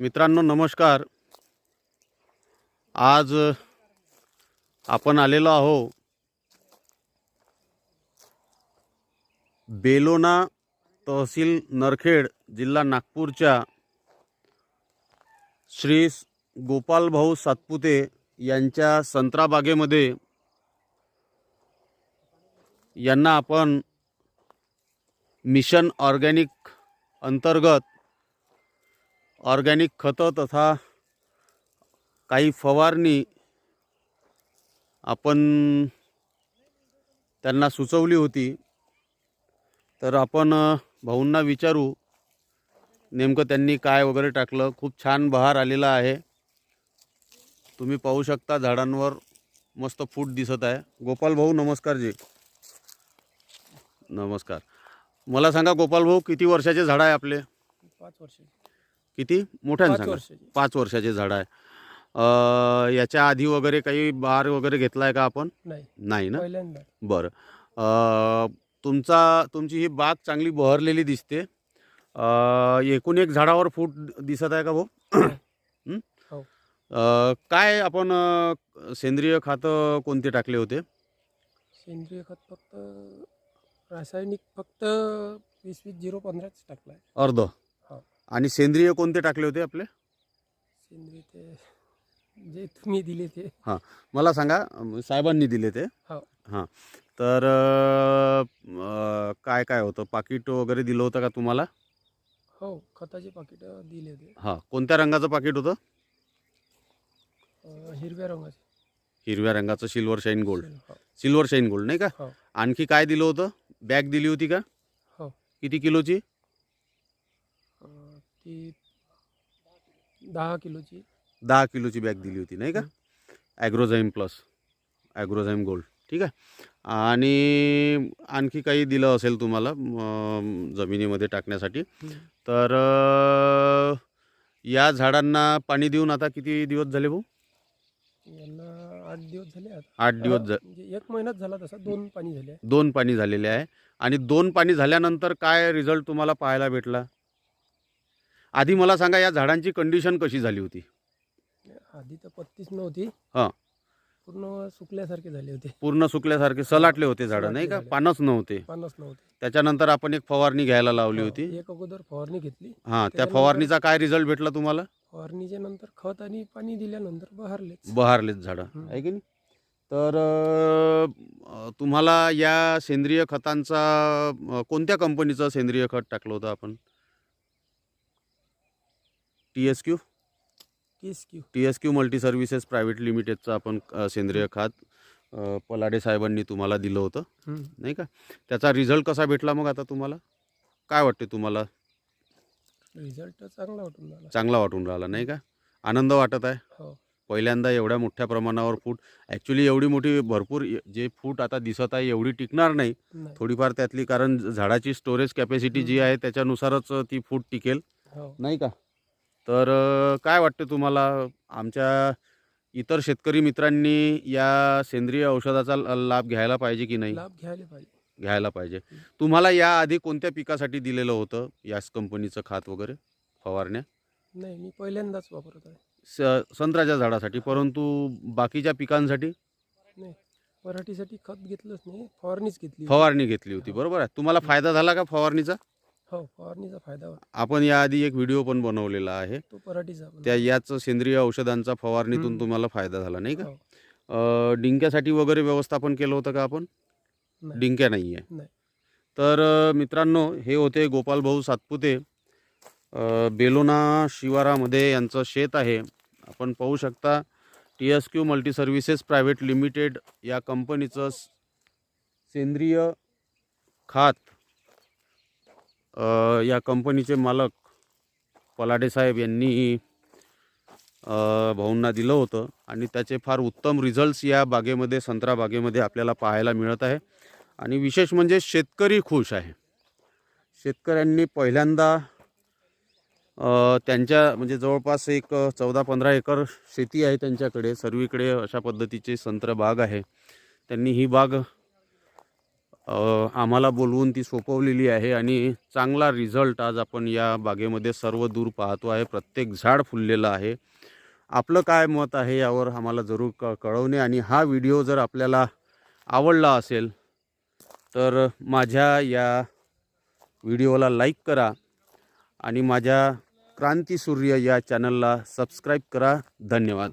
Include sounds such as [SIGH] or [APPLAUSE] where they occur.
मित्रांनो नमस्कार. आज आपण आलेलो आहो बेलोना तहसील नरखेड जिल्हा नागपूरच्या श्री गोपालभाऊ सातपुते यांच्या संत्राबागेमध्ये यांना आपण मिशन ऑर्गॅनिक अंतर्गत ऑर्गॅनिक खतं तथा काही फवारणी आपण त्यांना सुचवली होती. तर आपण भाऊंना विचारू नेमकं त्यांनी काय वगैरे टाकलं. खूप छान बहार आलेला आहे. तुम्ही पाहू शकता झाडांवर मस्त फूट दिसत आहे. गोपाल भाऊ नमस्कार जी. नमस्कार. मला सांगा गोपाल भाऊ किती वर्षाचे झाड आहे आपले? पाच वर्ष. किती? मोठ्याने पाच सांगा. वर्षाची. पाच वर्षाचे झाड आहे. अ, याच्या आधी वगैरे काही बार वगैरे घेतला आहे का आपण? नाही. नाही ना? पहिल्यांदा. बरं. अ, तुमचा तुमची ही बाग चांगली बहरलेली दिसते. अ, एकूण एक झाडावर फूट दिसत आहे का भाऊ? [COUGHS] हं? हो. अ, काय आपण अ, सेंद्रिय खातं कोणते टाकले होते? सेंद्रिय खत फक्त रासायनिक फक्त वीस वीस झिरो पंधराच टाकलाय. अर्ध. आणि सेंद्रिय कोणते टाकले होते आपले? सेंद्रिय ते जे तुम्ही दिले ते. मला सांगा साहेबांनी दिले ते. हो. हां. तर अ, अ, काय काय होतं? पाकिट वगैरे दिलं होतं का तुम्हाला? हो खताचे पाकिट दिले होते. हां. कोणत्या रंगाचं पाकिट होतं? अं, हिरव्या रंगाचे. हिरव्या रंगाचं सिल्वर शाईन गोल्ड. हो. सिल्वर शाईन गोल्ड नाही का? हो. आणखी काय दिलं होतं? बॅग दिली होती का? हो. किती किलोची? ती दहा किलोची. दहा किलोची बॅग दिली होती नाही का? ॲग्रोझाईम प्लस ॲग्रोझाईम गोल्ड ठीक आहे? आणि आणखी काही दिलं असेल तुम्हाला जमिनीमध्ये टाकण्यासाठी. तर या झाडांना पाणी देऊन आता किती दिवस झाले भाऊ? यांना आठ दिवस झाले आठ दिवस म्हणजे एक महिनाच झाला तसा दोन पाणी झाले. दोन पाणी झालेले आहे. आणि दोन पाणी झाल्यानंतर काय रिझल्ट तुम्हाला पाहायला भेटला? आधी मला सांगा या झाडांची कंडिशन कशी झाली होती? आधी तर पत्तीच नव्हती. हा. पूर्ण सुकल्यासारखे झाले होते. पूर्ण सुकल्यासारखे सलाटले होते झाडं नाही का. पानच नव्हते. पानच नव्हते. त्याच्यानंतर आपण एक फवारणी घ्यायला लावली होती. एक अगोदर फवारणी घेतली. हां त्या फवारणीचा काय रिझल्ट भेटला तुम्हाला? फवारणीच्या नंतर खत आणि पाणी दिल्यानंतर बहरलेच. बहारलेत झाडं. आहे की नाही? तर अ, तुम्हाला या सेंद्रिय खतांचा अ, कोणत्या कंपनीचं सेंद्रिय खत टाकलं होतं आपण? टी एस क्यू केस Q T S Q multi services private लिमिटेडचं आपण अ, सेंद्रिय खत अ, पलाडे साहेबांनी तुम्हाला दिलं होतं. नाही का? त्याचा रिझल्ट कसा भेटला मग आता तुम्हाला? काय वाटते तुम्हाला? रिझल्ट चांगला वाटून झाला चांगला वाटून राहिला नाही का? आनंद वाटत आहे? हो. पहिल्यांदा एवढ्या मोठ्या प्रमाणावर फूट ॲक्च्युली एवढी मोठी भरपूर य- जे फूट आता दिसत आहे एवढी टिकणार नाही. नाही. थोडीफार त्यातली कारण झाडाची स्टोरेज कॅपॅसिटी जी. आहे त्याच्यानुसारच ती फूट टिकेल. हो. नाही का? तर काय वाटते तुम्हाला? आमच्या इतर शेतकरी मित्रांनी या सेंद्रिय औषधाचा लाभ घ्यायला पाहिजे की नाही? लाभ घ्यायला पाहिजे. घ्यायला पाहिजे. हं. तुम्हाला याआधी कोणत्या पिकासाठी दिलेलं होतं? याच कंपनीचं खात वगैरे? फवारण्या? नाही मी पहिल्यांदाच वापरत आहे. स संत्र्याच्या झाडासाठी परंतु बाकीच्या पिकांसाठी? नाही पराठीसाठी खत घेतलंच नाही फवारणीच घेतली फवारणी घेतली होती हो. बरोबर आहे. तुम्हाला फायदा झाला का फवारणीचा? हो फवारणीचा फायदा होता आपण याआधी एक व्हिडिओ पण बनवलेला आहे तो पराठीचा पण. त्या याच सेंद्रिय औषधांचा फवारणीतून. तुम्हाला फायदा झाला नाही का हो. अ, डिंक्यासाठी वगैरे व्यवस्थापन केलं होतं का आपण नाही. डिंक्या नाही आहे नाही. तर अ, मित्रांनो हे होते गोपाल भाऊ सातपुते अ, बेलोना शिवारामध्ये यांचं शेत आहे आपण पाहू शकता T S Q multi services private limited या कंपनीचं स- सेंद्रिय खात या कंपनीचे मालक पलाडे साहेब यांनी भाऊंना दिलं होतं आणि त्याचे फार उत्तम रिझल्ट्स या बागेमध्ये संत्रा बागेमध्ये आपल्याला पाहायला मिळत आहे. आणि विशेष म्हणजे शेतकरी खुश आहे. शेतकऱ्यांनी पहिल्यांदा त्यांच्या म्हणजे जवळपास एक चौदा पंधरा एकर शेती आहे त्यांच्याकडे. सर्वीकडे अशा पद्धतीचे संत्र बाग आहे. त्यांनी ही बाग आम्हाला बोलवून ती सोपवलेली आहे आणि चांगला रिझल्ट आज आपण या बागेमध्ये सर्व दूर पाहतो आहे. प्रत्येक झाड फुललेलं आहे. आपलं काय मत आहे यावर आम्हाला जरूर क कळवणे आणि हा व्हिडिओ जर आपल्याला आवडला असेल तर माझ्या या व्हिडिओला लाईक करा आणि माझ्या क्रांती सूर्य या चॅनलला सबस्क्राईब करा. धन्यवाद.